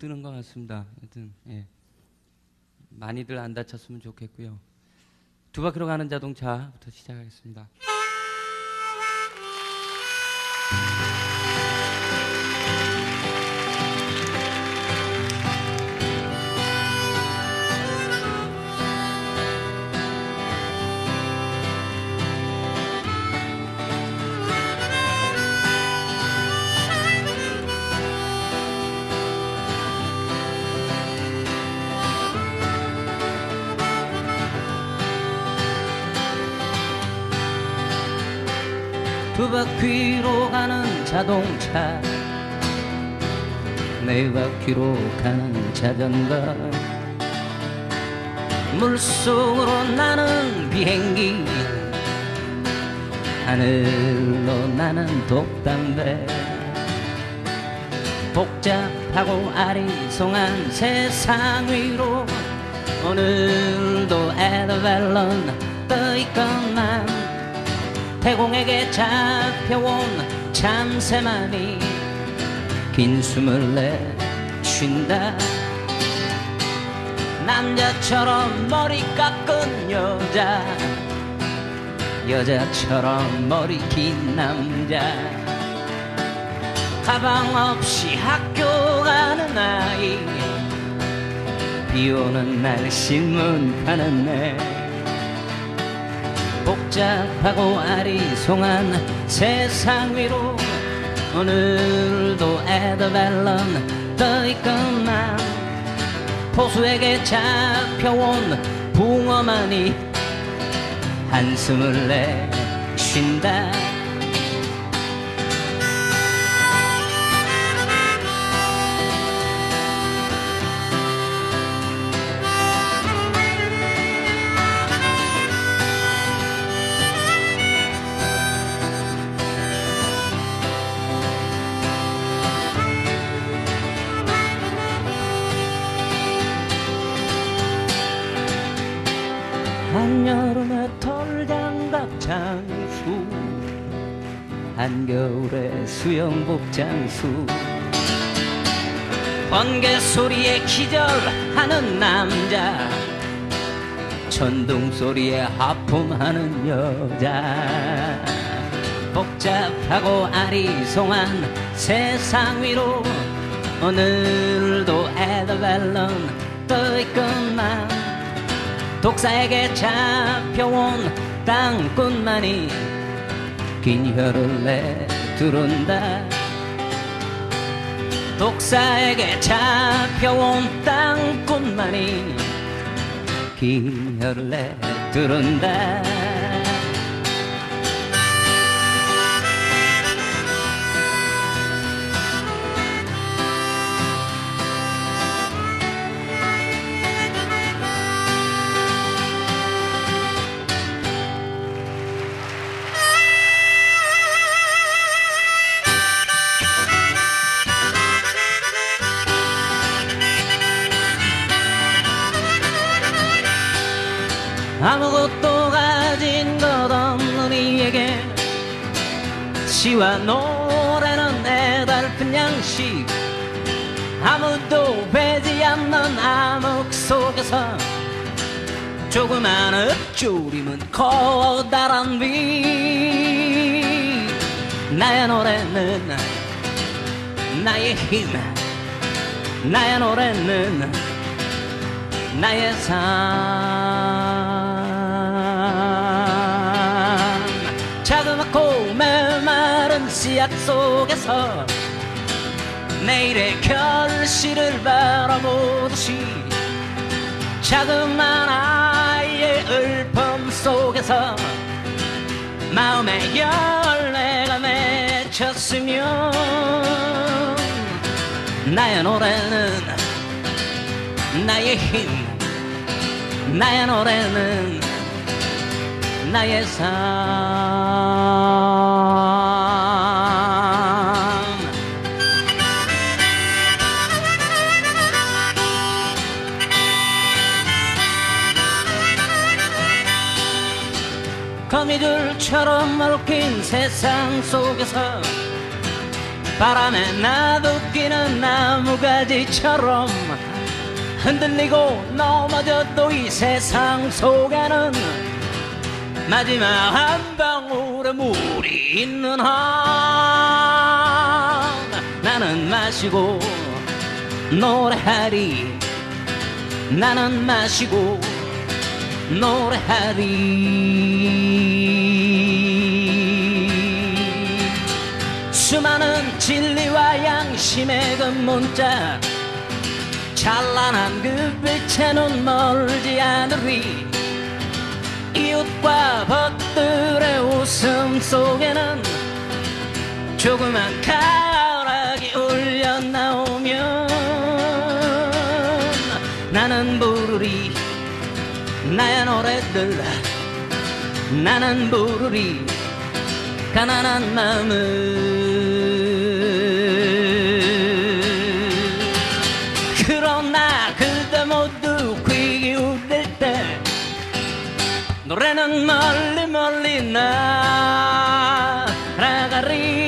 뜨는 것 같습니다. 하여튼 예. 많이들 안 다쳤으면 좋겠고요. 두 바퀴로 가는 자동차부터 시작하겠습니다. 두 바퀴로 가는 자동차 네 바퀴로 가는 자전거 물속으로 나는 비행기 하늘로 나는 독담배 복잡하고 아리송한 세상 위로 오늘도 에드벨런 떠있건만 태공에게 잡혀온 참새만이 긴 숨을 내쉰다. 남자처럼 머리 깎은 여자 여자처럼 머리 긴 남자. 가방 없이 학교 가는 아이 비 오는 날 신문 파는 애 복잡하고 아리송한 세상 위로 오늘도 에드벨런 떠있건만 포수에게 잡혀온 붕어만이 한숨을 내쉰다 한여름에 털장갑 장수 한겨울에 수영복 장수. 번개 소리에 기절하는 남자 천둥 소리에 하품하는 여자. 복잡하고 아리송한 세상 위로 오늘도 에드벨런 떠있건만 독사에게 잡혀온 땅꾼만이 긴 혀를 내두른다. 독사에게 잡혀온 땅꾼만이 긴 혀를 내두른다 시와 노래는 애달픈 양식. 아무도 베지 않는 암흑 속에서 조그만 읊조림은 커다란 빛 나의 노래는 나의 힘. 나의 노래는 나의 삶 씨앗 속에서 내일의 결실을 바라보듯이 자그만 아이의 을품 속에서 마음의 열매가 맺혔으면 나의 노래는 나의 힘 나의 노래는 나의 삶 거미줄처럼 얽힌 세상 속에서 바람에 나도끼는 나무가지처럼 흔들리고 넘어져도 이 세상 속에는 마지막 한 방울의 물이 있는 한. 나는 마시고 노래하리. 나는 마시고 노래하리 수많은 진리와 양심의 그 문자. 찬란한 그 빛에는 멀지 않으리. 이웃과 벗들의 웃음 속에는 조그만 가락이 울려 나오면 나는 부르리. 나의 노래들 나는 부르리. 가난한 마음을 노래는 멀리 멀리 나 나가리